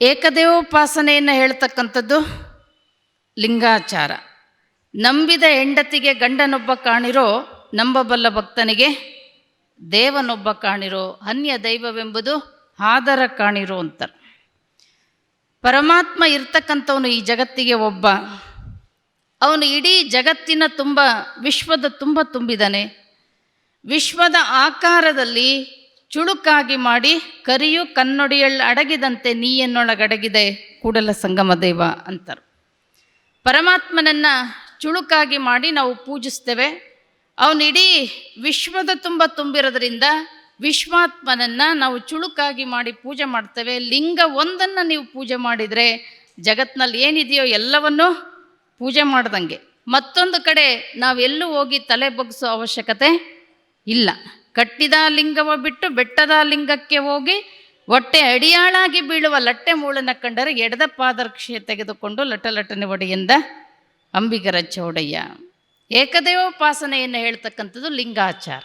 ಏಕದೇವೋಪಾಸನೆಯನ್ನು ಹೇಳ್ತಕ್ಕಂಥದ್ದು ಲಿಂಗಾಚಾರ. ನಂಬಿದ ಹೆಂಡತಿಗೆ ಗಂಡನೊಬ್ಬ ಕಾಣಿರೋ ನಂಬಬಲ್ಲ ಭಕ್ತನಿಗೆ ದೇವನೊಬ್ಬ ಕಾಣಿರೋ, ಅನ್ಯ ದೈವವೆಂಬುದು ಆದರ ಕಾಣಿರೋ ಅಂತ. ಪರಮಾತ್ಮ ಇರ್ತಕ್ಕಂಥವನು ಈ ಜಗತ್ತಿಗೆ ಒಬ್ಬ. ಅವನು ಇಡೀ ಜಗತ್ತಿನ ತುಂಬ, ವಿಶ್ವದ ತುಂಬ ತುಂಬಿದಾನೆ. ವಿಶ್ವದ ಆಕಾರದಲ್ಲಿ ಚುಳುಕಾಗಿ ಮಾಡಿ ಕರಿಯು ಕನ್ನಡಿಯಳ್ಳ ಅಡಗಿದಂತೆ ನೀಯನ್ನೊಳಗಡಗಿದೆ. ಕೂಡಲ ಸಂಗಮ ದೇವ ಅಂತಾರೆ. ಪರಮಾತ್ಮನನ್ನು ಚುಳುಕಾಗಿ ಮಾಡಿ ನಾವು ಪೂಜಿಸ್ತೇವೆ. ಅವನಿಡೀ ವಿಶ್ವದ ತುಂಬ ತುಂಬಿರೋದ್ರಿಂದ ವಿಶ್ವಾತ್ಮನನ್ನು ನಾವು ಚುಳುಕಾಗಿ ಮಾಡಿ ಪೂಜೆ ಮಾಡ್ತೇವೆ. ಲಿಂಗ ಒಂದನ್ನು ನೀವು ಪೂಜೆ ಮಾಡಿದರೆ ಜಗತ್ನಲ್ಲಿ ಏನಿದೆಯೋ ಎಲ್ಲವನ್ನೂ ಪೂಜೆ ಮಾಡ್ದಂಗೆ. ಮತ್ತೊಂದು ಕಡೆ ನಾವೆಲ್ಲೂ ಹೋಗಿ ತಲೆ ಬಗ್ಸೋ ಅವಶ್ಯಕತೆ ಇಲ್ಲ. ಕಟ್ಟಿದ ಲಿಂಗವ ಬಿಟ್ಟು ಬೆಟ್ಟದ ಲಿಂಗಕ್ಕೆ ಹೋಗಿ ಹೊಟ್ಟೆ ಅಡಿಯಾಳಾಗಿ ಬೀಳುವ ಲಟ್ಟೆ ಮೂಳನ ಕಂಡರೆ ಎಡದ ಪಾದರ್ಕ್ಷೆ ತೆಗೆದುಕೊಂಡು ಲಟಲಟನೆ ಒಡೆಯಿಂದ ಅಂಬಿಗರ ಚೌಡಯ್ಯ. ಏಕದೇವೋಪಾಸನೆಯನ್ನು ಹೇಳ್ತಕ್ಕಂಥದ್ದು ಲಿಂಗಾಚಾರ.